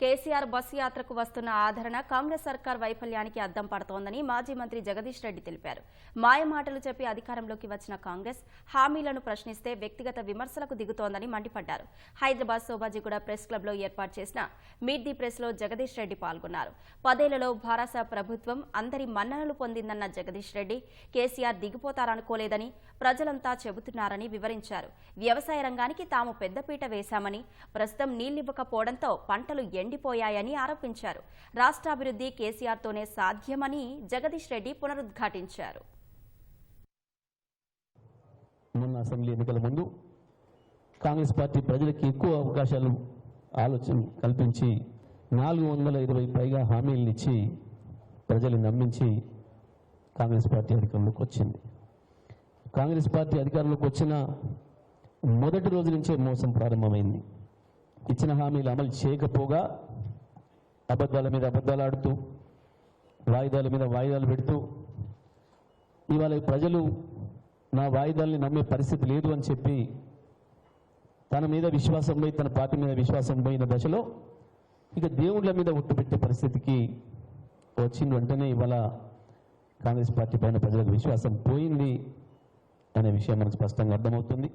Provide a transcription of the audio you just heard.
KCR bus యాత్రకు వస్తున్న ఆదరణ కాంగ్రెస్ సర్కార్ వైఫల్యానికి అద్దం పడుతోందని మాజీ మంత్రి జగదీష్ రెడ్డి తెలిపారు. మాయమాటలు చెప్పి అధికారంలోకి వచ్చిన కాంగ్రెస్ హామీలను ప్రశ్నిస్తే వ్యక్తిగత విమర్శలకు దిగుతోందని మండిపడ్డారు. హైదరాబాద్ శోభాజీగూడ ప్రెస్ క్లబ్లో ఏర్పాటు చేసిన మీట్ ది ప్రెస్లో జగదీష్ రెడ్డి పాల్గొన్నారు. పదేళ్ళలో భారత ప్రభుత్వం అందరి మన్ననలు పొందిందన్న జగదీష్ రెడ్డి కేసీఆర్ దిగిపోతారనుకోలేదని ప్రజలంతా చెబుతున్నారని వివరించారు. వ్యవసాయ రంగానికి తాము పెద్దపీట వేశామని ప్రస్తుతం నీళ్ళివ్వకపోవడంతో పంటలు ఎండిపోయాయని ఆరోపించారు. రాష్ట్రాభివృద్ధి కేసీఆర్తోనే సాధ్యమని జగదీష్ రెడ్డి పునరుద్ఘాటించారు. మొన్న అసెంబ్లీ ఎన్నికల ముందు కాంగ్రెస్ పార్టీ ప్రజలకు ఎక్కువ అవకాశాలు ఆలోచన కల్పించి నాలుగు వందల ఇరవై పైగా హామీలను ఇచ్చి ప్రజలు నమ్మించి కాంగ్రెస్ పార్టీ అధికారంలోకి వచ్చింది. కాంగ్రెస్ పార్టీ అధికారంలోకి వచ్చిన మొదటి రోజు నుంచే మోసం ప్రారంభమైంది. ఇచ్చిన హామీలు అమలు చేయకపోగా అబద్ధాల మీద అబద్ధాలు ఆడుతూ వాయిదాల మీద వాయిదాలు పెడుతూ ఇవాళ ప్రజలు నా వాయిదాల్ని నమ్మే పరిస్థితి లేదు అని చెప్పి తన మీద విశ్వాసం పోయి తన పార్టీ మీద విశ్వాసం పోయిన దశలో ఇక దేవుళ్ళ మీద ఒట్టు పెట్టే పరిస్థితికి వచ్చిన వెంటనే ఇవాళ కాంగ్రెస్ పార్టీ పైన ప్రజలకు విశ్వాసం పోయింది అనే విషయం మనకు స్పష్టంగా అర్థమవుతుంది.